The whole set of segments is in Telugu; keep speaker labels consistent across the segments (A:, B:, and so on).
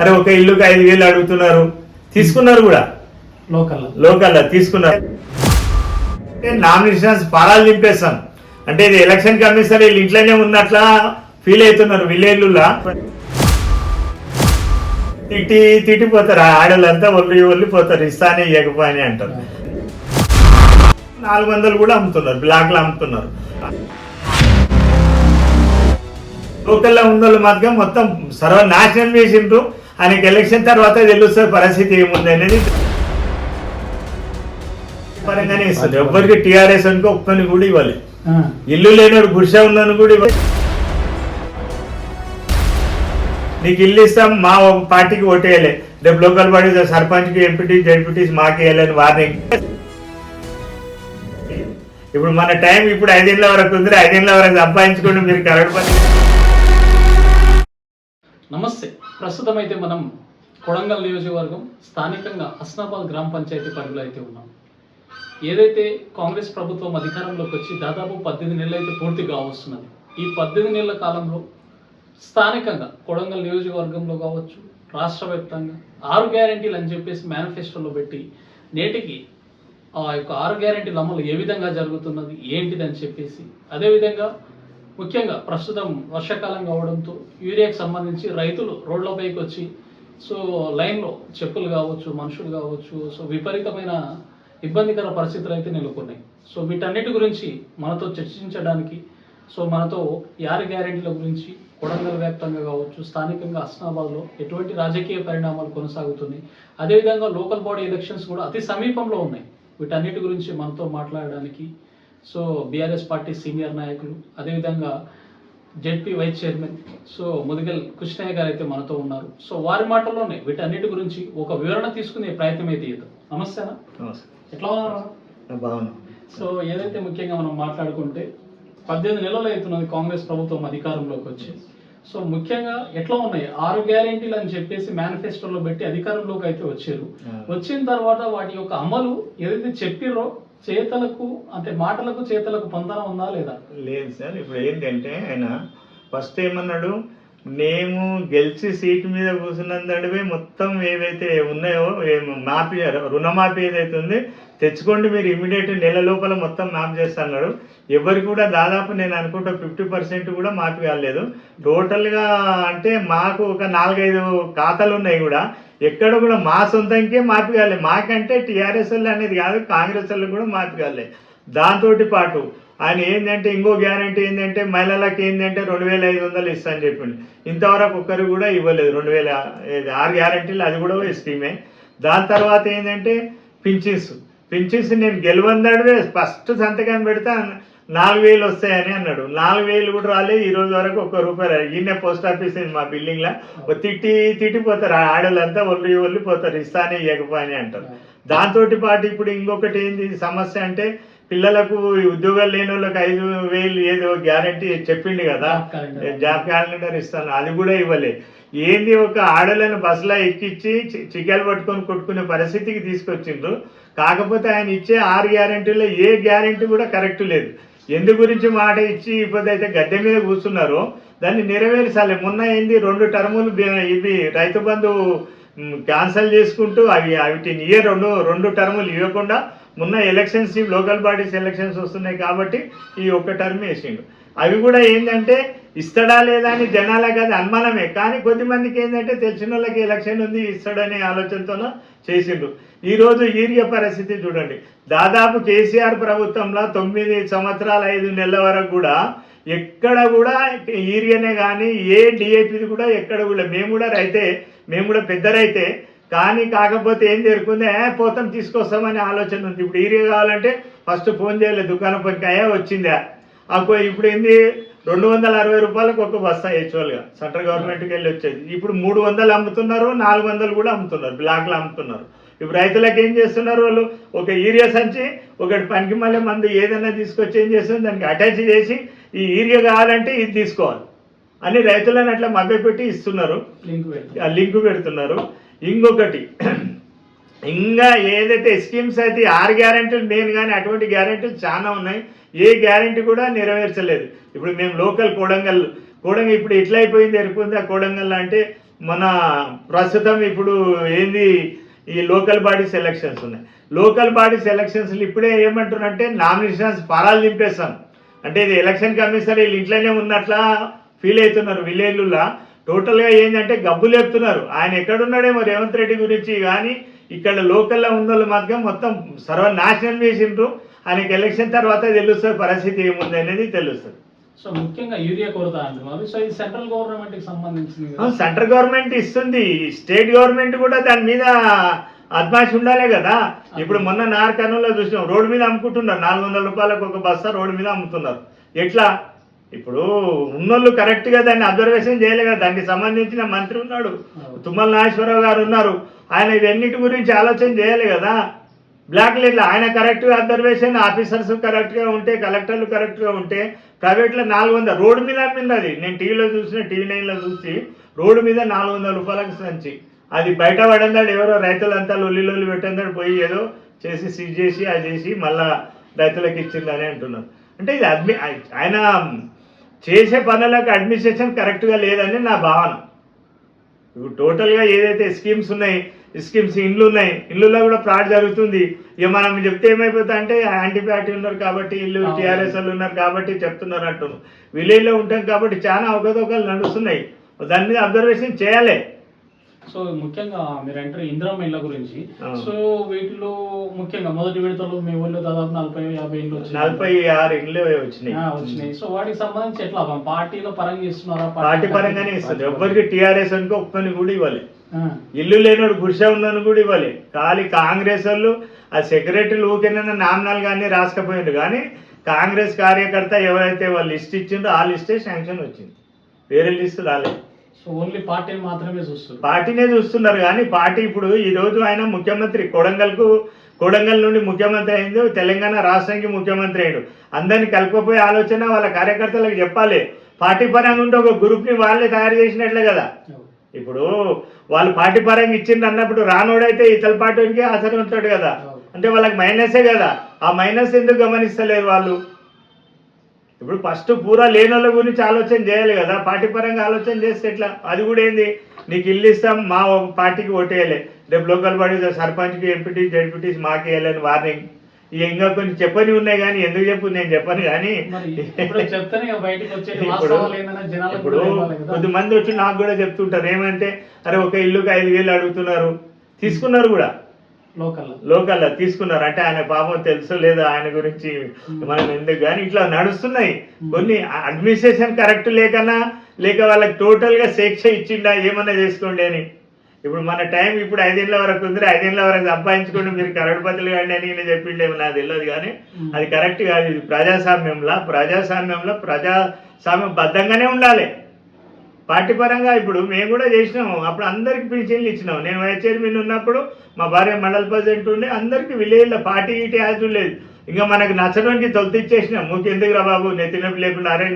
A: అరే ఒక ఇల్లుకి ఐదు వేలు అడుగుతున్నారు. తీసుకున్నారు కూడా.
B: లోకల్
A: లోకల్ తీసుకున్నారు. నామినేషన్స్ ఫారాలు నింపేస్తాం అంటే ఇది ఎలక్షన్ కమిషన్ వీళ్ళు ఇంట్లోనే ఉన్నట్లా ఫీల్ అవుతున్నారు విలేజ్లా తిట్టి తిట్టిపోతారు ఆడవాళ్ళంతా ఒళ్ళు ఒళ్ళు పోతారు. ఇస్తానే ఇవ్వకపోని అంటారు. నాలుగు వందలు కూడా అమ్ముతున్నారు. బ్లాక్లో అమ్ముతున్నారు. లోకల్లో ఉన్న వాళ్ళు మాత్రం మొత్తం సర్వనాశనం చేసిండ్రు. ఆయనకి ఎలక్షన్ తర్వాత తెలుస్తుంది పరిస్థితి ఏముంది అనేది. పరంగానే ఇస్తుంది ఎవ్వరికి టీఆర్ఎస్ అనుకో ఒక్కని కూడా ఇవ్వాలి. ఇల్లు లేనోడు గుడిసె ఉన్నాను కూడా ఇవ్వాలి. నీకు ఇల్లు ఇస్తాం మా ఒక పార్టీకి ఓటేయాలి రేపు లోకల్ బాడీ సర్పంచ్కి ఎంపీటీ జడ్పీటీస్ మాకు వేయాలని వార్నింగ్. ఇప్పుడు మన టైం ఇప్పుడు ఐదేళ్ళ వరకు ఉంది. ఐదేళ్ళ వరకు సంపాదించుకోండి మీరు కరెక్ట్ పని.
B: నమస్తే. ప్రస్తుతం అయితే మనం కొడంగల్ నియోజకవర్గం స్థానికంగా హస్నాబాద్ గ్రామ పంచాయతీ పరిధిలో అయితే ఉన్నాం. ఏదైతే కాంగ్రెస్ ప్రభుత్వం అధికారంలోకి వచ్చి దాదాపు పద్దెనిమిది నెలలు అయితే పూర్తిగా వస్తున్నది ఈ పద్దెనిమిది నెలల కాలంలో స్థానికంగా కొడంగల్ నియోజకవర్గంలో కావచ్చు రాష్ట్ర వ్యాప్తంగా ఆరు గ్యారంటీలు అని చెప్పేసి మేనిఫెస్టోలో పెట్టి నేటికి ఆ యొక్క ఆరు గ్యారంటీల అమలు ఏ విధంగా జరుగుతున్నది ఏంటిది అని చెప్పేసి అదేవిధంగా ముఖ్యంగా ప్రస్తుతం వర్షాకాలం కావడంతో యూరియాకి సంబంధించి రైతులు రోడ్లపైకి వచ్చి సో లైన్లో చెప్పులు కావచ్చు మనుషులు కావచ్చు సో విపరీతమైన ఇబ్బందికర పరిస్థితులు అయితే నెలకొన్నాయి. సో వీటన్నిటి గురించి మనతో చర్చించడానికి సో మనతో యార్ గ్యారెంటీల గురించి కొడంగల్ వ్యాప్తంగా కావచ్చు స్థానికంగా హస్నాబాద్లో ఎటువంటి రాజకీయ పరిణామాలు కొనసాగుతున్నాయి. అదేవిధంగా లోకల్ బాడీ ఎలక్షన్స్ కూడా అతి సమీపంలో ఉన్నాయి. వీటన్నిటి గురించి మనతో మాట్లాడడానికి సో బీఆర్ఎస్ పార్టీ సీనియర్ నాయకులు అదేవిధంగా ZP vice chairman so Mudigal Krishnaiah గారు అయితే మనతో ఉన్నారు. సో వారి మాటల్లోనే వీటన్నిటి గురించి ఒక వివరణ తీసుకునే ప్రయత్నం అయితే చేద్దాం. నమస్తేనా ఎట్లా ఉన్నారు?
A: బాగున్నా.
B: సో ఏదైతే ముఖ్యంగా మనం మాట్లాడుకుంటే పద్దెనిమిది నెలలు అవుతున్నది కాంగ్రెస్ ప్రభుత్వం అధికారంలోకి వచ్చి సో ముఖ్యంగా ఎట్లా ఉన్నాయి? ఆరు గ్యారెంటీలు అని చెప్పేసి మేనిఫెస్టోలో పెట్టి అధికారంలోకి అయితే వచ్చారు. వచ్చిన తర్వాత వాటి యొక్క అమలు ఏదైతే చెప్పిర్రో చేతలకు అంటే మాటలకు చేతలకు పొందన ఉందా లేదా?
A: లేదు సార్ ఇప్పుడు ఏంటంటే ఆయన ఫస్ట్ ఏమన్నాడు మేము గెలిచి సీట్ మీద కూర్చున్నందడివే మొత్తం ఏవైతే ఉన్నాయో ఏం మాఫీ రుణమాఫీ ఏదైతే ఉంది తెచ్చుకోండి మీరు ఇమీడియట్ నెల లోపల మొత్తం మాఫ్ చేస్తున్నాడు ఎవరు కూడా దాదాపు నేను అనుకుంటా ఫిఫ్టీ పర్సెంట్ కూడా మాఫీ కాలేదు. టోటల్గా అంటే మాకు ఒక నాలుగైదు ఖాతాలు ఉన్నాయి కూడా. ఎక్కడ కూడా మా సొంతంకే మాఫీ కాలే. మాకంటే టీఆర్ఎస్ వాళ్ళు అనేది కాదు కాంగ్రెస్ వాళ్ళు కూడా మాఫీ కాలే. దాంతో పాటు ఆయన ఏంటంటే ఇంకో గ్యారంటీ ఏంటంటే మహిళలకు ఏంటంటే రెండు వేల ఐదు వందలు ఇస్తా అని చెప్పింది ఇంతవరకు ఒక్కరు కూడా ఇవ్వలేదు. రెండు వేల ఆరు గ్యారంటీలు అది కూడా స్కీమే. దాని తర్వాత ఏంటంటే పింఛన్స్. పింఛన్స్ నేను గెలవందడివే. ఫస్ట్ సంతకం పెడితే నాలుగు వేలు వస్తాయని అన్నాడు. నాలుగు వేలు కూడా రాలే ఈ రోజు వరకు ఒక్క రూపాయి రాలేదు. ఈయన పోస్ట్ ఆఫీస్ మా బిల్డింగ్లో తిట్టి తిట్టిపోతారు ఆడవాళ్ళంతా ఒళ్ళు ఒళ్ళు పోతారు. ఇస్తానే ఇవ్వకపోని అంటారు. దాంతో పాటు ఇప్పుడు ఇంకొకటి ఏంది? సమస్య అంటే పిల్లలకు ఈ ఉద్యోగాలు లేని వాళ్ళకి ఐదు వేలు ఏదో గ్యారంటీ చెప్పిండు కదా. Job calendar. ఇస్తాను. అది కూడా ఇవ్వలే. ఏంది? ఒక ఆడలను బస్సులో ఎక్కించి చి- చిక్కాలు పట్టుకొని కొట్టుకునే పరిస్థితికి తీసుకొచ్చిండ్రు. కాకపోతే ఆయన ఇచ్చే ఆరు గ్యారెంటీలో ఏ గ్యారెంటీ కూడా కరెక్ట్ లేదు. ఎందు గురించి మాట ఇచ్చి ఇప్పుడైతే అయితే గద్దె మీద కూర్చున్నారో. దాన్ని నెరవేర్చాలి. మొన్న ఏంది రెండు టర్ములు ఇవి రైతు బంధు క్యాన్సల్ చేసుకుంటూ అవి వాటిని ఇయర్ రెండు రెండు టర్ములు ఇవ్వకుండా మొన్న ఎలక్షన్స్ లోకల్ బాడీస్ ఎలక్షన్స్ వస్తున్నాయి కాబట్టి ఈ ఒక్క టర్మ్ వేసిండు. అవి కూడా ఏంటంటే ఇస్తాడా లేదా అని జనాలకు అది అనుమానమే. కానీ కొద్దిమందికి ఏంటంటే తెలిసిన వాళ్ళకి ఎలక్షన్ ఉంది ఇస్తాడనే ఆలోచనతోనో చేసిండు ఈరోజు ఈరియా పరిస్థితి చూడండి. దాదాపు కేసీఆర్ ప్రభుత్వంలో తొమ్మిది సంవత్సరాల ఐదు నెలల వరకు కూడా ఎక్కడ కూడా ఈరియనే కానీ ఏ డిఏపిది కూడా ఎక్కడ కూడా మేము కూడా రైతే మేము కూడా పెద్ద రైతే కానీ కాకపోతే ఏం జరుగుతుంది ఏ పోతాం తీసుకొస్తామనే ఆలోచన ఉంది. ఇప్పుడు ఈరియా కావాలంటే ఫస్ట్ ఫోన్ చేయలేదు దుకాణం పక్కయ వచ్చిందా? ఇప్పుడు ఏంది? రెండు వందల అరవై రూపాయలకు ఒక బస్తా యాక్చువల్గా సెంట్రల్ గవర్నమెంట్కి వెళ్ళి వచ్చేది. ఇప్పుడు మూడు వందలు అమ్ముతున్నారు నాలుగు వందలు కూడా అమ్ముతున్నారు బ్లాక్లో అమ్ముతున్నారు. ఇప్పుడు రైతులకు ఏం చేస్తున్నారు వాళ్ళు? ఒక యూరియా సంచి ఒకటి పనికి మళ్ళీ మందు ఏదైనా తీసుకొచ్చి ఏం చేస్తుంది దానికి అటాచ్ చేసి ఈ యూరియా కావాలంటే ఇది తీసుకోవాలి. అని రైతులను అట్లా మభ్యపెట్టి ఇస్తున్నారు.
B: లింక్ పెడతాం
A: ఆ లింక్ పెడుతున్నారు. ఇంకొకటి ఇంకా ఏదైతే స్కీమ్స్ అయితే ఆరు గ్యారెంటీలు నేను కానీ అటువంటి గ్యారెంటీలు చాలా ఉన్నాయి. ఏ గ్యారెంటీ కూడా నెరవేర్చలేదు. ఇప్పుడు మేము లోకల్ కోడంగల్ కోడంగల్ ఇప్పుడు ఎట్లయిపోయింది ఎరుకుంది? ఆ కోడంగల్ అంటే మన ప్రస్తుతం ఇప్పుడు ఏంది? ఈ లోకల్ బాడీస్ ఎలక్షన్స్ ఉన్నాయి. లోకల్ బాడీస్ ఎలక్షన్స్ ఇప్పుడే ఏమంటున్నారంటే నామినేషన్స్ ఫారాలు దింపేస్తాం. అంటే ఇది ఎలక్షన్ కమిషనర్ వీళ్ళు ఇంట్లోనే ఉన్నట్లా ఫీల్ అవుతున్నారు విలేజ్లలో టోటల్గా ఏంటంటే గబ్బు లేపుతున్నారు. ఆయన ఎక్కడున్నాడేమో రేవంత్ రెడ్డి గురించి కానీ ఇక్కడ లోకల్లో ఉన్న వాళ్ళు మాత్రం మొత్తం సర్వనాశనం చేసిండ్రు. ఆయనకి ఎలక్షన్ తర్వాత తెలుస్తుంది పరిస్థితి ఏముంది అనేది తెలుస్తుంది.
B: సో ముఖ్యంగా యూరియా కొరత అంటున్నారు. సో ఇది సెంట్రల్ గవర్నమెంట్కి సంబంధించింది
A: సెంట్రల్ గవర్నమెంట్ ఇస్తుంది. స్టేట్ గవర్నమెంట్ కూడా దాని మీద అద్మాషి ఉండాలే కదా. ఇప్పుడు మొన్న నార్కర్నూలులో చూసినాం రోడ్డు మీద అమ్ముకుంటున్నారు. నాలుగు వందల రూపాయలకు ఒక బస్తా రోడ్డు మీద అమ్ముతున్నారు. ఎట్లా? ఇప్పుడు ఉన్నోళ్ళు కరెక్ట్గా దాన్ని అబ్జర్వేషన్ చేయలే కదా. దానికి సంబంధించిన మంత్రి ఉన్నాడు. తుమ్మల నాగేశ్వరరావు గారు ఉన్నారు. ఆయన ఇవన్నిటి గురించి ఆలోచన చేయాలి కదా. బ్లాక్ లిస్ట్ ఆయన కరెక్ట్గా అబ్జర్వేషన్ ఆఫీసర్స్ కరెక్ట్గా ఉంటే కలెక్టర్లు కరెక్ట్గా ఉంటే ప్రైవేట్లో నాలుగు వందల రోడ్డు మీద అమ్మింది అది. నేను టీవీలో చూసిన టీవీ నైన్లో చూసి రోడ్డు మీద నాలుగు వందల రూపాయలకు సంచి. అది బయట పడందాడు ఎవరో రైతులంతా లొల్లి లొల్లి పెట్టందాడు పోయి ఏదో చేసి సీజ్ చేసి అది చేసి మళ్ళా రైతులకు ఇచ్చిందని అంటున్నారు. అంటే ఇది అడ్మి ఆయన చేసే పనులకు అడ్మినిస్ట్రేషన్ కరెక్ట్గా లేదని నా భావన. ఇప్పుడు టోటల్గా ఏదైతే స్కీమ్స్ ఉన్నాయి స్కీమ్స్ ఇండ్లు ఉన్నాయి ఇల్లులో కూడా ఫ్రాడ్ జరుగుతుంది. ఇక మనం చెప్తే ఏమైపోతా అంటే యాంటీ పార్టీ ఉన్నారు కాబట్టి ఇల్లు. టీఆర్ఎస్ వాళ్ళు ఉన్నారు కాబట్టి చెప్తున్నారు అంటున్నారు. విలేజ్లో ఉంటాం కాబట్టి చాలా అవకతవకలు నడుస్తున్నాయి. దాని మీద అబ్జర్వేషన్ చేయాలి.
B: సో ముఖ్యంగా మీరు అంటారు ఇందిరమ్మ ఇళ్ళ గురించి. సో వీటిలో ముఖ్యంగా మొదటి విడతలో మీ ఊళ్ళో దాదాపు నలభై యాభై ఇళ్ళు వచ్చినాయి.
A: నలభై ఆరు ఇండ్లు వచ్చినాయి.
B: వచ్చినాయి. సో వాటికి సంబంధించి ఎట్లా పార్టీలో పరంగా ఇస్తున్నారా?
A: పార్టీ పరంగానే ఇస్తుంది. ఎవరికి టీఆర్ఎస్ అనుకో ఒక్కని కూడా ఇవ్వాలి. ఇల్లు లేనోడు గుడిసె ఉన్నోని కూడా ఇవ్వాలి. ఖాళీ కాంగ్రెస్ వాళ్ళు ఆ సెక్రటరీలు ఊరికేనా నామినాలు కానీ రాసుకపోయిండు కానీ కాంగ్రెస్ కార్యకర్త ఎవరైతే వాళ్ళు లిస్ట్ ఇచ్చిండ్రో ఆ లిస్టే శాంక్షన్ వచ్చింది. వేరే లిస్ట్ రాలేదు.
B: ఓన్లీ పార్టీని మాత్రమే చూస్తారు
A: పార్టీనే చూస్తున్నారు కానీ పార్టీ ఇప్పుడు ఈ రోజు ఆయన ముఖ్యమంత్రి కొడంగల్కు కొడంగల్ నుండి ముఖ్యమంత్రి అయింది తెలంగాణ రాష్ట్రానికి ముఖ్యమంత్రి అయ్యాడు. అందరిని కలుపుకపోయే ఆలోచన వాళ్ళ కార్యకర్తలకు చెప్పాలి. పార్టీ పరంగా ఉంటే ఒక గ్రూప్ని వాళ్ళే తయారు చేసినట్లే కదా. ఇప్పుడు వాళ్ళు పార్టీ పరంగా ఇచ్చిండ్రు అన్నప్పుడు రానోడైతే ఇతల పార్టీకి ఆసరి ఉంటాడు కదా. అంటే వాళ్ళకి మైనసే కదా. ఆ మైనస్ ఎందుకు గమనిస్తలేరు వాళ్ళు? ఇప్పుడు ఫస్ట్ పూరా లేని వాళ్ళ గురించి ఆలోచన చేయాలి కదా. పార్టీ పరంగా ఆలోచన చేస్తే ఎట్లా? అది కూడా ఏంది? నీకు ఇల్లు ఇస్తాం మా పార్టీకి ఓటేయాలి రేపు లోకల్ బాడీ సర్పంచ్కి ఎంపీటీ జడ్పీటీస్ మాకు వేయాలని వార్నింగ్ ఇక కొన్ని చెప్పని ఉన్నాయి కానీ ఎందుకు చెప్పు? నేను చెప్పను కానీ
B: ఇప్పుడు.
A: కొద్దిమంది వచ్చి నాకు కూడా చెప్తుంటారు. ఏమంటే అరే ఒక ఇల్లుకి ఐదు వేలు అడుగుతున్నారు. తీసుకున్నారు కూడా. లోకల్లో. తీసుకున్నారు. అంటే ఆయన పాపం తెలుసో లేదో ఆయన గురించి మనం ఎందుకు? కానీ ఇట్లా నడుస్తున్నాయి. కొన్ని అడ్మినిస్ట్రేషన్ కరెక్ట్ లేకన్నా లేక వాళ్ళకి టోటల్గా శిక్ష ఇచ్చిండా ఏమన్నా చేసుకోండి అని. ఇప్పుడు మన టైం ఇప్పుడు ఐదేళ్ళ వరకు ఉంది. ఐదేళ్ళ వరకు సంపాదించుకోండి. మీరు కరడుపతులు కానీ అని ఈయన చెప్పిండే నాకు తెలియదు కానీ అది కరెక్ట్ కాదు. ఇది ప్రజాస్వామ్యంలో ప్రజాస్వామ్యంలో ప్రజాస్వామ్యం బద్ధంగానే ఉండాలి. పార్టీ పరంగా ఇప్పుడు మేము కూడా చేసినాము. అప్పుడు అందరికి పింఛన్లు ఇచ్చినాం నేను వైస్ చైర్మన్ ఉన్నప్పుడు మా భార్య మండల ప్రెసిడెంట్ ఉండే అందరికి విలేజ్లో పార్టీ ఇటీ యాజు లేదు ఇంకా మనకు నచ్చడానికి తొలితి ఇచ్చేసినాం. మూకి ఎందుకురా బాబు నెత్తినొప్పి లేకుండా అరే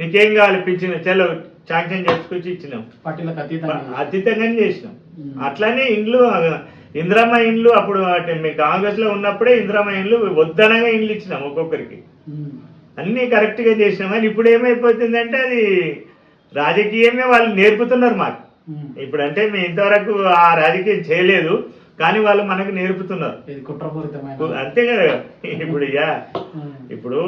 A: నీకేం కావాలి పింఛన్ చలో శాంక్షన్ చేసుకొచ్చి ఇచ్చినాం. అతీతంగానే చేసినాం. అట్లానే ఇండ్లు ఇందిరమ్మ ఇండ్లు అప్పుడు అంటే మీ కాంగ్రెస్లో ఉన్నప్పుడే ఇందిరమ్మ ఇండ్లు వద్దనగా ఇండ్లు ఇచ్చినాం ఒక్కొక్కరికి. అన్నీ కరెక్ట్గా చేసినాం. కానీ ఇప్పుడు ఏమైపోతుందంటే అది రాజకీయమే వాళ్ళు నేర్పుతున్నారు మాకు. ఇప్పుడు అంటే మేము ఇంతవరకు ఆ రాజకీయం చేయలేదు కానీ వాళ్ళు మనకు నేర్పుతున్నారు. అంతే కదా. ఇప్పుడు ఇక. ఇప్పుడు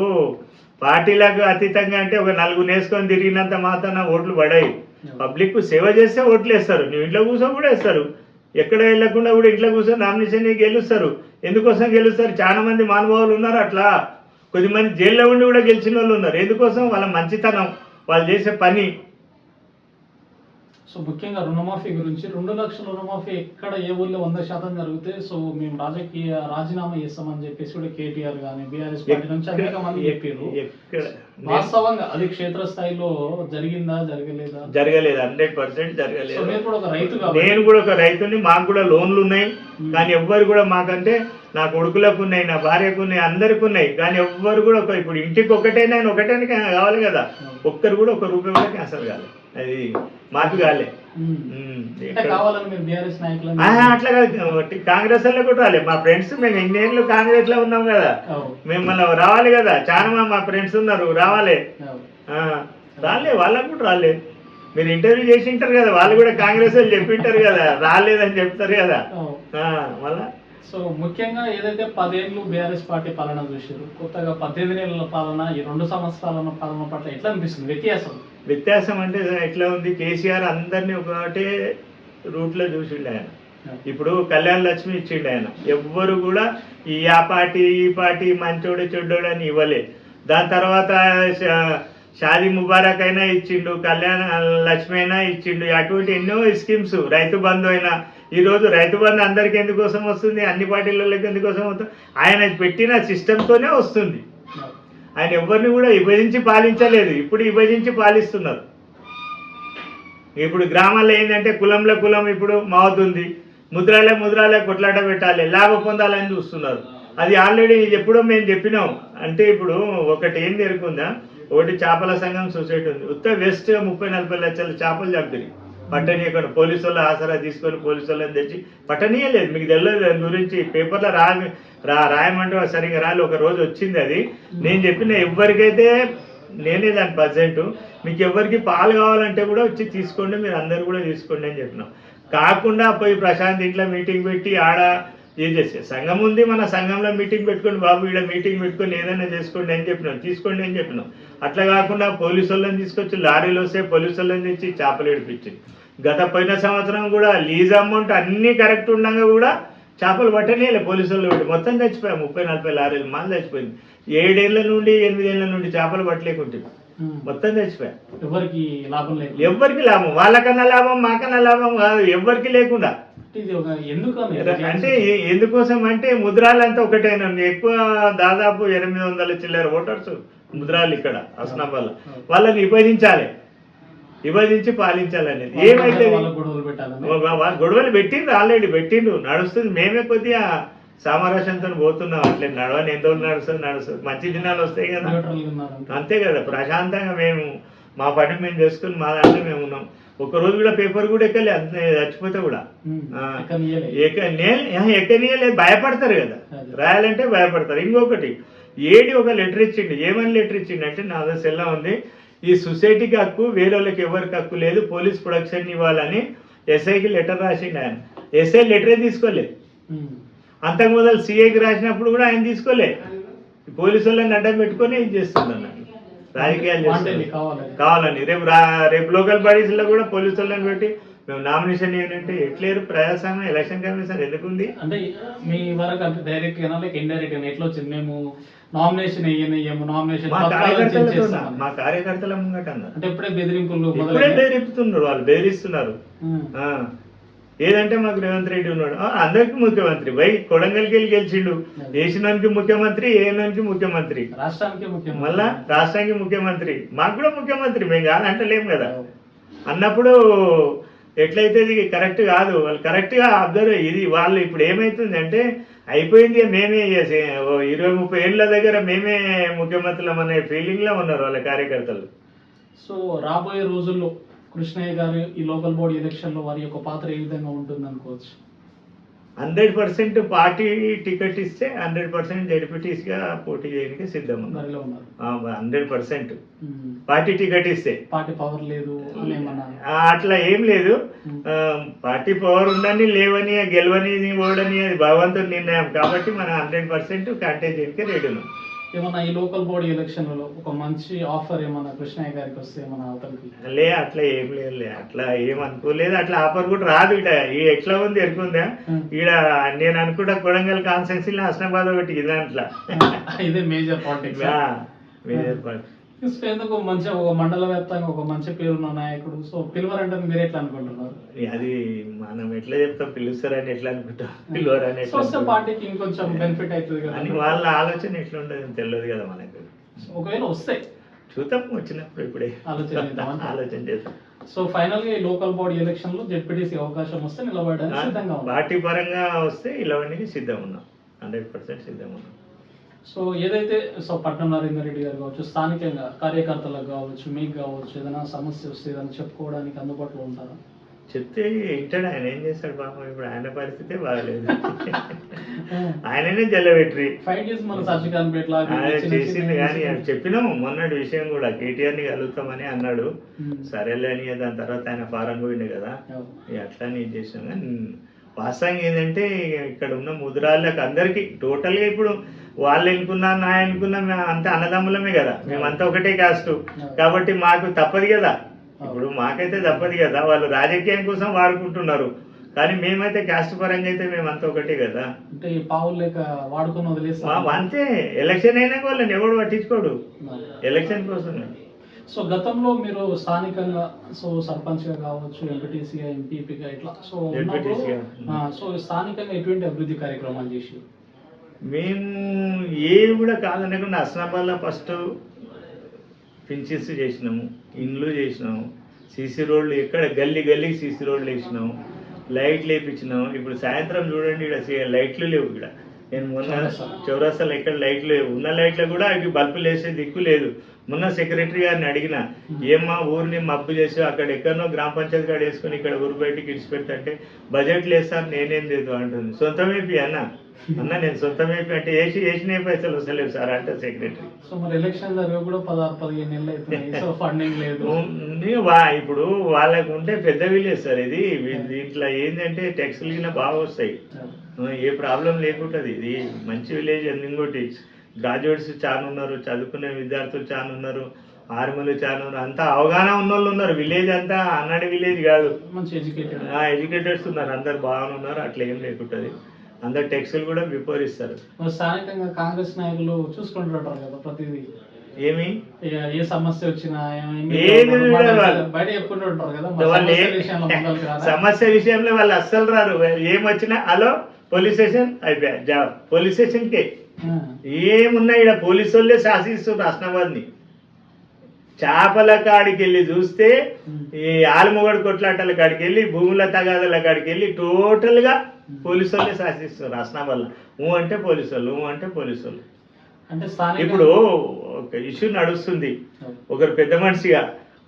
A: పార్టీలకు అతీతంగా అంటే ఒక నలుగురు నేసుకొని తిరిగినంత మాత్రాన ఓట్లు పడాయి. పబ్లిక్ సేవ చేస్తే ఓట్లు వేస్తారు. నువ్వు ఇంట్లో కూర్చొని కూడా వేస్తారు. ఎక్కడ వెళ్ళకుండా కూడా ఇంట్లో కూర్చొని నామినేషన్ గెలుస్తారు. ఎందుకోసం గెలుస్తారు? చాలా మంది మానవాళ్ళు ఉన్నారు అట్లా. కొద్దిమంది జైల్లో ఉండి కూడా గెలిచిన వాళ్ళు ఉన్నారు. ఎందుకోసం? వాళ్ళ మంచితనం వాళ్ళు చేసే పని.
B: సో ముఖ్యంగా రుణమాఫీ గురించి రెండు లక్షల రుణమాఫీ ఎక్కడ ఏ ఊర్లో వంద శాతం జరిగితే సో మేము రాజకీయ రాజీనామా చేస్తామని చెప్పేసి కూడా కేటీఆర్ కానీ బీఆర్ఎస్ పార్టీ నుంచి అనేక మంది చెప్పారు వాస్తవంగా అది క్షేత్రస్థాయిలో జరిగిందా జరగలేదా?
A: జరగలేదు. హండ్రెడ్ పర్సెంట్ జరగలేదు.
B: మీరు కూడా ఒక రైతు
A: నేను కూడా ఒక రైతుని మాకు కూడా లోన్లు ఉన్నాయి. కానీ ఎవ్వరు కూడా మాకంటే నా కొడుకులకు ఉన్నాయి నా భార్యకు ఉన్నాయి అందరికి ఉన్నాయి కానీ ఎవ్వరు కూడా ఒక ఇప్పుడు ఇంటికి ఒకటైనా ఆయన ఒకటైనా కావాలి కదా. ఒక్కరు కూడా ఒక రూపాయి కూడా క్యాన్సల్ కాలే అది మాకు కాలే. అట్లా కాదు. కాంగ్రెస్ వాళ్ళు కూడా రాలే మా ఫ్రెండ్స్ మేము ఎన్నేళ్ళు కాంగ్రెస్లో ఉన్నాం కదా.
B: అవు,
A: మేము మళ్ళీ రావాలి కదా. చాలా మా ఫ్రెండ్స్ ఉన్నారు. రావాలి. రాలే. వాళ్ళకు కూడా రాలే. మీరు ఇంటర్వ్యూ చేసి ఉంటారు కదా. వాళ్ళు కూడా కాంగ్రెస్ వాళ్ళు చెప్పింటారు కదా. రాలేదని చెప్తారు కదా. మళ్ళా?
B: సో ముఖ్యంగా ఏదైతే పదేళ్ళు బీఆర్ఎస్ పార్టీ పాలన చూసారు కొత్తగా పద్దెనిమిది నెలల పాలన ఈ రెండు సంవత్సరాల పాలన పట్ల ఎట్లా అనిపిస్తుంది? వ్యత్యాసం?
A: వ్యత్యాసం అంటే ఎట్లా ఉంది? కేసీఆర్ అందరినీ ఒకటే రూట్లో చూసిండు ఆయన. ఇప్పుడు కళ్యాణ్ లక్ష్మి ఇచ్చిండు ఆయన. ఎవ్వరు కూడా ఈ ఆ పార్టీ ఈ పార్టీ మంచోడు చెడ్డోడు అని ఇవ్వలే. దాని తర్వాత షాదీ ముబారక్ అయినా ఇచ్చిండు కళ్యాణ లక్ష్మి అయినా ఇచ్చిండు. అటువంటి ఎన్నో స్కీమ్స్ రైతు బంధు అయినా. ఈరోజు రైతు బంధు అందరికి ఎందుకోసం వస్తుంది? అన్ని పార్టీలకి ఎందుకోసం వస్తుంది? ఆయన పెట్టిన సిస్టంతోనే వస్తుంది. ఆయన ఎవరిని కూడా విభజించి పాలించలేదు. ఇప్పుడు విభజించి పాలిస్తున్నారు. ఇప్పుడు గ్రామాల్లో ఏంటంటే కులంలో కులం ఇప్పుడు మావుతుంది ముద్రాలే ముద్రాలే కొట్లాట పెట్టాలి. లాభ పొందాలని చూస్తున్నారు. అది ఆల్రెడీ ఎప్పుడో మేము చెప్పినాం. అంటే ఇప్పుడు ఒకటి ఏం జరుగుతుందా ఒకటి చేపల సంఘం సొసైటీ ఉంది. ఉత్త వెస్ట్ ముప్పై నలభై లక్షల చేపలు చంపినాయి పట్టనీయకుండా పోలీసు వాళ్ళ ఆసరా తీసుకొని పోలీసు వాళ్ళని తెచ్చి పట్టనీయలేదు మీకు తెలియదు దాని గురించి పేపర్లో రా రా రాయమంటే సరిగ్గా రాలి ఒక రోజు వచ్చింది అది. నేను చెప్పిన ఎవరికైతే నేనే దాని ప్రజెంట్. మీకు ఎవరికి పాలు కావాలంటే కూడా వచ్చి తీసుకోండి మీరు అందరు కూడా తీసుకోండి అని చెప్పినాం. కాకుండా పోయి ప్రశాంత్ ఇంట్లో మీటింగ్ పెట్టి ఆడ ఏం చేసే? సంఘం ఉంది మన సంఘంలో మీటింగ్ పెట్టుకొని బాబు ఈడ మీటింగ్ పెట్టుకొని ఏదైనా చేసుకోండి అని చెప్పినాం తీసుకోండి అని చెప్పినాం. అట్లా కాకుండా పోలీసు వాళ్ళని తీసుకొచ్చి లారీలు వస్తే పోలీసు వాళ్ళని తెచ్చి చేపలు ఏడిపించింది. గత పోయిన సంవత్సరం కూడా లీజ్ అమౌంట్ అన్నీ కరెక్ట్ ఉండగా కూడా చేపలు పట్టనీయలే పోలీసు వాళ్ళు. పెట్టి మొత్తం చచ్చిపోయాయి ముప్పై నలభై లారీలు మాల్ చచ్చిపోయింది. ఏడేళ్ళ నుండి ఎనిమిదేళ్ళ నుండి చేపలు పట్టలేకుంటుంది. మొత్తం చచ్చిపోయాయి
B: ఎవరికి లాభం లేదు
A: ఎవ్వరికి లాభం? వాళ్ళకన్నా లాభం మాకన్నా లాభం కాదు. ఎవ్వరికి లేకుండా. అంటే ఎందుకోసం అంటే ముద్రాలంతా ఒకటేనండి ఎక్కువ దాదాపు ఎనిమిది వందల చిల్లర ఓటర్స్ ముద్రాలు ఇక్కడ అస్నాబాద్ వాళ్ళని విభజించాలి. విభజించి పాలించాలనేది. ఏమైతే
B: గొడవలు
A: పెట్టిండ్రు ఆల్రెడీ పెట్టిండ్రు. నడుస్తుంది. మేమే కొద్దిగా సామరస్యంతో పోతున్నాం. అట్లే నడవని ఎంత నడుస్తుంది నడుస్తుంది. మంచి దినాలు వస్తాయి కదా. అంతే. కదా. ప్రశాంతంగా మేము మా పని మేము చేసుకుని మా దాంట్లో మేము ఉన్నాం. ఒక రోజు కూడా పేపర్ కూడా ఎక్కలే. అంత చచ్చిపోతే కూడా. ఎక్కనీయలేదు భయపడతారు కదా. రాయాలంటే భయపడతారు. ఇంకొకటి ఏడి ఒక లెటర్ ఇచ్చిండు. ఏమని లెటర్ ఇచ్చిండు అంటే నా దగ్గర సెల్లా ఉంది. ఈ సొసైటీకి హక్కు వేరే వాళ్ళకి ఎవరికి హక్కు లేదు పోలీస్ ప్రొడక్షన్ ఇవ్వాలని ఎస్ఐకి లెటర్ రాసిండు ఆయన. ఎస్ఐ లెటరే తీసుకోలేదు
B: ఉమ్.
A: అంతకు మొదలు సిఐకి రాసినప్పుడు కూడా ఆయన తీసుకోలే. పోలీసు వాళ్ళని అడ్డం పెట్టుకొని ఏం చేస్తున్నాను రాజకీయాలు
B: కావాలని.
A: రేపు రేపు లోకల్ బాడీస్లో కూడా పోలీసు వాళ్ళని పెట్టి మేము నామినేషన్ ఏంటంటే ఎట్లేరు? ప్రజాస్వామ్యం ఎలక్షన్ కమిషన్ ఎందుకుంది?
B: అంటే మీ వరకు అంటే డైరెక్ట్ ఇండైరెక్ట్ ఎట్లా వచ్చింది మేము? నామినేషన్ నామినేషన్
A: మా కార్యకర్తల ముంగట
B: అంటే ఇప్పుడే బెదిరింపులు
A: ఇప్పుడే. బెదిరిస్తున్నారు వాళ్ళు బెదిరిస్తున్నారు. ఏదంటే మాకు రేవంత్ రెడ్డి ఉన్నాడు. అందరికి ముఖ్యమంత్రి. బై కొడంగల్కి వెళ్ళి గెలిచిండు. వేసినానికి ముఖ్యమంత్రి ఏనానికి ముఖ్యమంత్రి.
B: రాష్ట్రానికి ముఖ్యం
A: మళ్ళా రాష్ట్రానికి ముఖ్యమంత్రి. మాకు కూడా ముఖ్యమంత్రి. మేము కాదంటలేం కదా. అన్నప్పుడు ఎట్లయితే ఇది కరెక్ట్ కాదు వాళ్ళు కరెక్ట్గా అబ్జర్వ్ ఇది వాళ్ళు ఇప్పుడు ఏమవుతుందంటే అయిపోయింది మేమే ఇరవై ముప్పై ఏళ్ళ దగ్గర మేమే ముఖ్యమంత్రులం అనే ఫీలింగ్లో ఉన్నారు వాళ్ళ కార్యకర్తలు.
B: సో రాబోయే రోజుల్లో కృష్ణయ్య గారు ఈ లోకల్ బాడీ ఎలక్షన్లో వారి యొక్క పాత్ర ఏ విధంగా ఉంటుంది అనుకోవచ్చు
A: హండ్రెడ్ పర్సెంట్ పార్టీ టికెట్ ఇస్తే హండ్రెడ్ పర్సెంట్ జడ్పీటీస్గా పోటీ చేయడానికి సిద్ధం హండ్రెడ్ పర్సెంట్. పార్టీ టికెట్ ఇస్తే.
B: పార్టీ పవర్ లేదు
A: అట్లా ఏం లేదు. పార్టీ పవర్ ఉందని లేవని గెలవని ఓడని అది భగవంతుడి నిర్ణయం కాబట్టి మనం హండ్రెడ్ పర్సెంట్ కంటెంట్కి రెడీ ఉన్నాం.
B: ఏమన్నా ఈ లోకల్ బాడీ ఎలక్షన్లలో ఒక మంచి ఆఫర్ ఏమన్నా కృష్ణయ్య గారికి వస్తే ఏమన్నా అవతలకి
A: లే అట్లా ఏం లేదు లే అట్లా ఏం అనుకోలేదు. అట్లా ఆఫర్ కూడా రాదు ఇట. ఈ ఎట్లా ఉంది ఎరుకుందా. ఈడ నేను అనుకుంటా కొడంగల్ కాన్సెన్సీలో హస్నాబాద్ ఒకటి ఇది దాంట్లో
B: ఇదే మేజర్ పాలిటిక్స్
A: మేజర్ పార్టీ.
B: ఎందుకు మంచి ఒక మండల వ్యాప్తంగా ఒక మంచి పేరున్న నాయకుడు. సో పిలవరంటే మీరు ఎట్లా అనుకుంటున్నారు?
A: అది మనం ఎట్లా చెప్తాం? పిలుస్తారని ఎట్లా అనుకుంటాం? పిలువరని
B: వస్తే? పార్టీకి ఇంకొంచెం బెనిఫిట్ అవుతుంది కదా.
A: అని వాళ్ళ ఆలోచన ఎట్లా ఉండదు తెలియదు కదా మనకు.
B: ఒకవేళ వస్తే.
A: చూద్దాం వచ్చినప్పుడు ఇప్పుడే.
B: ఆలోచన.
A: ఆలోచన చేద్దాం.
B: సో ఫైనల్గా ఈ లోకల్ బాడీ ఎలక్షన్లో జెడ్పీటీసీ అవకాశం వస్తే నిలబడడానికి సిద్ధంగా
A: పార్టీ పరంగా వస్తే ఇలావన్నీ సిద్ధం ఉన్నాం. హండ్రెడ్ పర్సెంట్ సిద్ధం ఉన్నాం.
B: సో ఏదైతే సో పట్నం నరేందర్ రెడ్డి గారు కావచ్చు స్థానికంగా కార్యకర్తలకు కావచ్చు మీకు కావచ్చు ఏదైనా సమస్య వస్తే ఏదైనా చెప్పుకోవడానికి అందుబాటులో ఉంటారా?
A: చెప్తే వింటాడు. ఆయన ఏం చేస్తాడు పాపం? ఇప్పుడు ఆయన పరిస్థితే బాగలేదు. ఆయననే ఆయన చేసింది కానీ చెప్పినాము మొన్నటి విషయం కూడా. కేటీఆర్ని కలుగుతామని అన్నాడు సరేలే అని దాని తర్వాత ఆయన ఫారం పోయింది కదా. అట్లా నేను చేసాం కానీ వాస్తవంగా ఏంటంటే ఇక్కడ ఉన్న ముద్రాళ్ళకి అందరికి టోటల్గా ఇప్పుడు వాళ్ళు ఎన్నుకున్నా నా ఎన్నుకున్నా మేము అంతా అన్నదమ్ములమే కదా. మేమంతా ఒకటే కాస్ట్. కాబట్టి మాకు తప్పదు కదా. ఇప్పుడు మాకైతే తప్పదు కదా. వాళ్ళు రాజకీయం కోసం వాడుకుంటున్నారు. కానీ మేమైతే క్యాస్ట్ పరంగా అయితే మేమంతా ఒకటే కదా.
B: అంటే ఈ పావులు లేక వాడుకొని
A: అంతే. ఎలక్షన్ అయినాక వాళ్ళని ఎవడు పట్టించుకోడు. ఎలక్షన్ కోసం
B: సో గతంలో మీరు స్థానికంగా సో సర్పంచ్గా కావచ్చు ఎంపీటీసీగా ఎంపీపీగా ఇట్లా సో ఉన్నప్పుడు
A: ఎంపీటీసీగా.
B: ఆ, సో స్థానికంగా ఎటువంటి అభివృద్ధి కార్యక్రమాలు చేసి
A: మేము ఏవి కూడా కాదనకుండా అస్నాబాద్లో ఫస్ట్ పింఛన్స్ చేసినాము ఇండ్లు చేసినాము సీసీ రోడ్లు ఎక్కడ గల్లీ గల్లీకి సీసీ రోడ్లు వేసినాము లైట్లు వేయించినాము ఇప్పుడు సాయంత్రం చూడండి ఇక్కడ లైట్లు లేవు ఇక్కడ. నేను మొన్న
B: చౌరస్తా.
A: చౌరస్తాలో ఎక్కడ లైట్లు లేవు. ఉన్న లైట్లు కూడా అవి బల్బులు వేసే దిక్కు లేదు. మొన్న సెక్రటరీ గారిని అడిగిన ఏమ్మా ఊరిని మబ్బు చేసి అక్కడ ఎక్కడనో గ్రామ పంచాయతీ కాడ వేసుకొని ఇక్కడ ఊరు బయటికి ఇడిచిపెడితే బడ్జెట్ లేదు సార్ నేనేం లేదు అంటుంది. సొంతమేపి అన్న అన్న నేను సొంతమేపి అంటే వేసి వేసిన పైసలు వస్తలేవు సార్ అంటే సెక్రటరీ.
B: సో మరి ఎలక్షన్ జరిగే కూడా పదహారు పదిహేను నెలలు అవుతున్నాయి. సో ఫండింగ్ లేదు.
A: వా- ఇప్పుడు వాళ్ళకు ఉంటే పెద్ద విలేజ్ సార్ ఇది. దీంట్లో ఏంటంటే ట్యాక్స్లు గిన బాగా వస్తాయి. ఏ ప్రాబ్లం లేకుంటుంది. ఇది మంచి విలేజ్ ఇంకోటి గ్రాడ్యుయేట్స్ చాలా ఉన్నారు చదువుకునే విద్యార్థులు చాలా ఉన్నారు ఆర్మీలు చాలా ఉన్నారు అంతా అవగాహన ఉన్న వాళ్ళు ఉన్నారు విలేజ్ అంతా అన్నాడి విలేజ్ కాదు
B: మంచి ఎడ్యుకేటెడ్
A: ఎడ్యుకేటెడ్స్ ఉన్నారు అందరు బాగానే ఉన్నారు అట్లా ఏం లేకుంటుంది అందరు టెక్స్టులు కూడా విపరిస్తారు
B: స్థానికంగా కాంగ్రెస్ నాయకులు చూసుకుంటుంటారు కదా ప్రతిదీ
A: ఏమి
B: ఏ సమస్య వచ్చినా బయట- చెప్పుకుంటుంటారు కదా?
A: సమస్య విషయంలో వాళ్ళు అస్సలు రారు ఏం వచ్చినా హలో పోలీస్ స్టేషన్ అయిపోయా జాబ్ పోలీస్ స్టేషన్కే. ఏమున్నా ఇక్కడ పోలీసు వాళ్ళే శాసిస్తున్నారు హస్నాబాద్ని చేపల కాడికి వెళ్ళి చూస్తే ఈ ఆలుమొగడు కొట్లాటల కాడికి వెళ్ళి భూముల తగాదల కాడికి వెళ్ళి టోటల్గా పోలీసు వాళ్ళే శాసిస్తున్నారు హస్నాబాద్లో ఊ అంటే పోలీసు వాళ్ళు ఊ అంటే పోలీసు వాళ్ళు
B: అంటే
A: ఇప్పుడు ఒక ఇష్యూ నడుస్తుంది. ఒకరు పెద్ద మనిషిగా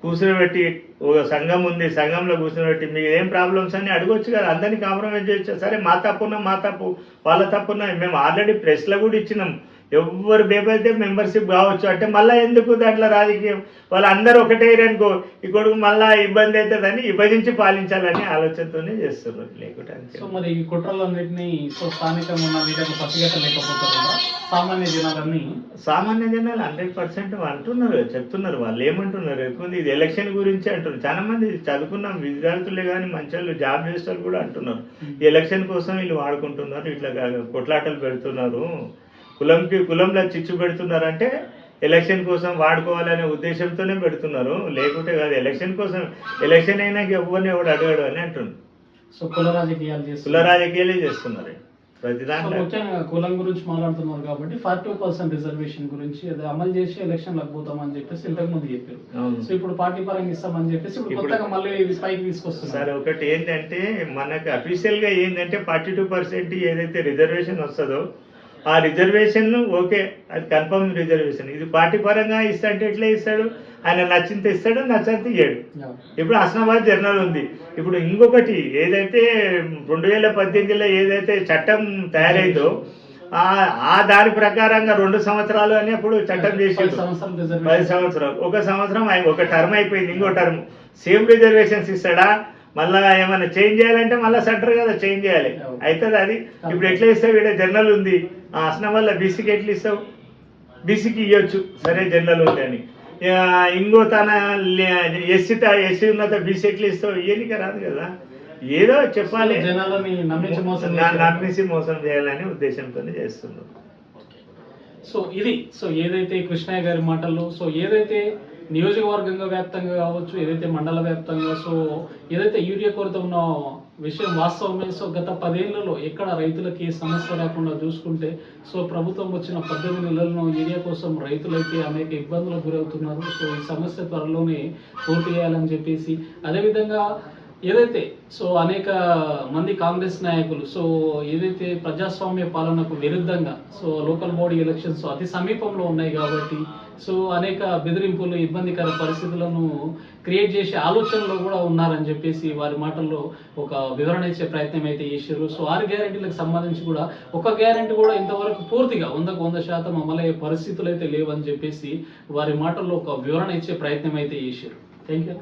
A: కూర్చోబెట్టి ఒక సంఘం ఉంది సంఘంలో కూర్చోబెట్టి మీకు ఏం ప్రాబ్లమ్స్ అని అడగొచ్చు కదా. అందరినీ కాంప్రమైజ్ చేయొచ్చు సరే మా తప్పున్నా మా తప్పు వాళ్ళ తప్పున్నా. మేము ఆల్రెడీ ప్రెస్లో కూడా ఇచ్చినాం. ఎవరు బేబైతే మెంబర్షిప్ కావచ్చు. అంటే మళ్ళీ ఎందుకు దాంట్లో రాజకీయం? వాళ్ళందరూ ఒకటే అనుకో ఈ కొడుకు మళ్ళా ఇబ్బంది అవుతుందని విభజించి పాలించాలని ఆలోచనతోనే చేస్తున్నారు లేకుంటే అంతే.
B: సో మరి ఈ కుట్రలన్నింటినీ సో స్థానికంగా ఉన్న వీళ్ళకి పసిగట్టలేకపోతారు సామాన్య జనాలన్నీ?
A: సామాన్య జనాలు హండ్రెడ్ పర్సెంట్ అంటున్నారు చెప్తున్నారు. వాళ్ళు ఏమంటున్నారు? ఎక్కువ ఇది ఎలక్షన్ గురించి అంటున్నారు. చాలా మంది చదువుకున్న విద్యార్థులే కానీ మంచి వాళ్ళు జాబ్ చేసే కూడా అంటున్నారు. ఎలక్షన్ కోసం వీళ్ళు వాడుకుంటున్నారు ఇట్లా కొట్లాటలు పెడుతున్నారు. కులంకి కులంలో చిచ్చు పెడుతున్నారంటే ఎలక్షన్ కోసం వాడుకోవాలనే ఉద్దేశంతోనే పెడుతున్నారు. లేకుంటే కాదు ఎలక్షన్ కోసం ఎలక్షన్ అయినాక ఎవరిని ఎవడు అడగడు అని అంటున్నారు
B: సో కుల రాజకీయాలు
A: కుల రాజకీయాలే చేస్తున్నారు. ప్రతి దాంట్లో.
B: ముఖ్యంగా కులం గురించి మాట్లాడుతున్నారు కాబట్టి ఫార్టీ పర్సెంట్ రిజర్వేషన్ గురించి అది అమలు చేసి ఎలక్షన్ పోతామని చెప్పేసి ఇంతకు ముందు చెప్పారు. సో ఇప్పుడు పార్టీ పరంగా ఇస్తామని చెప్పేసి ఇప్పుడు కొత్తగా మళ్ళీ ఇది పైకి తీసుకొస్తున్నారు.
A: సరే ఒకటి ఏంటంటే మనకు అఫీషియల్గా ఏంటంటే ఫార్టీ టూ పర్సెంట్ ఏదైతే రిజర్వేషన్ వస్తుందో ఆ రిజర్వేషన్ ఓకే అది కన్ఫర్మ్ రిజర్వేషన్. ఇది పార్టీ పరంగా ఇస్తా అంటే ఎట్లా ఇస్తాడు? ఆయన నచ్చింత ఇస్తాడు నచ్చంత ఇయ్యాడు. ఇప్పుడు హస్నాబాద్ జర్నల్ ఉంది. ఇప్పుడు ఇంకొకటి ఏదైతే రెండు వేల పద్దెనిమిదిలో ఏదైతే చట్టం తయారైందో ఆ దాని ప్రకారంగా రెండు సంవత్సరాలు అని అప్పుడు చట్టం
B: సంవత్సరాలు
A: పది సంవత్సరాలు. ఒక సంవత్సరం ఒక టర్మ్ అయిపోయింది. ఇంకో టర్మ్. సేమ్ రిజర్వేషన్స్ ఇస్తాడా? మళ్ళా ఏమైనా చేంజ్ చేయాలంటే మళ్ళీ సెంటర్ కదా చేంజ్ చేయాలి. అవుతుంది అది. ఇప్పుడు ఎట్లా ఇస్తావు? ఇక్కడ జనరల్ ఉంది. ఆ అసనం వల్ల బీసీకి ఎట్లా ఇస్తావు? బీసీకి ఇవ్వచ్చు సరే జనరల్ ఉంది అని. ఇంకో తన ఎస్సీ ఎస్సీ ఉన్నత బీసీ ఎట్లా ఇస్తావు? ఇయనిక రాదు కదా. ఏదో చెప్పాలి.
B: నమ్మించి మోసం
A: చేయాలని ఉద్దేశంతోనే చేస్తున్నారు
B: సో ఇది సో ఏదైతే కృష్ణయ్య గారి మాటల్లో సో ఏదైతే నియోజకవర్గంగా వ్యాప్తంగా కావచ్చు ఏదైతే మండల వ్యాప్తంగా సో ఏదైతే యూరియా కొరత ఉన్న విషయం వాస్తవమే సో గత పదేళ్ళలో ఎక్కడ రైతులకి ఏ సమస్య రాకుండా చూసుకుంటే సో ప్రభుత్వం వచ్చిన పద్దెనిమిది నెలలను యూరియా కోసం రైతులైతే అనేక ఇబ్బందులకు గురవుతున్నారు. సో ఈ సమస్య త్వరలోనే పూర్తి చేయాలని చెప్పేసి అదేవిధంగా ఏదైతే సో అనేక మంది కాంగ్రెస్ నాయకులు సో ఏదైతే ప్రజాస్వామ్య పాలనకు విరుద్ధంగా సో లోకల్ బాడీ ఎలక్షన్స్ అతి సమీపంలో ఉన్నాయి కాబట్టి సో అనేక బెదిరింపులు ఇబ్బందికర పరిస్థితులను క్రియేట్ చేసే ఆలోచనలో కూడా ఉన్నారని చెప్పేసి వారి మాటల్లో ఒక వివరణ ఇచ్చే ప్రయత్నం అయితే చేశారు. సో ఆరు గ్యారెంటీలకు సంబంధించి కూడా ఒక గ్యారెంటీ కూడా ఇంతవరకు పూర్తిగా వందకు వంద శాతం అమలయ్యే పరిస్థితులు అయితే లేవని చెప్పేసి వారి మాటల్లో ఒక వివరణ ఇచ్చే ప్రయత్నం అయితే చేశారు. Thank you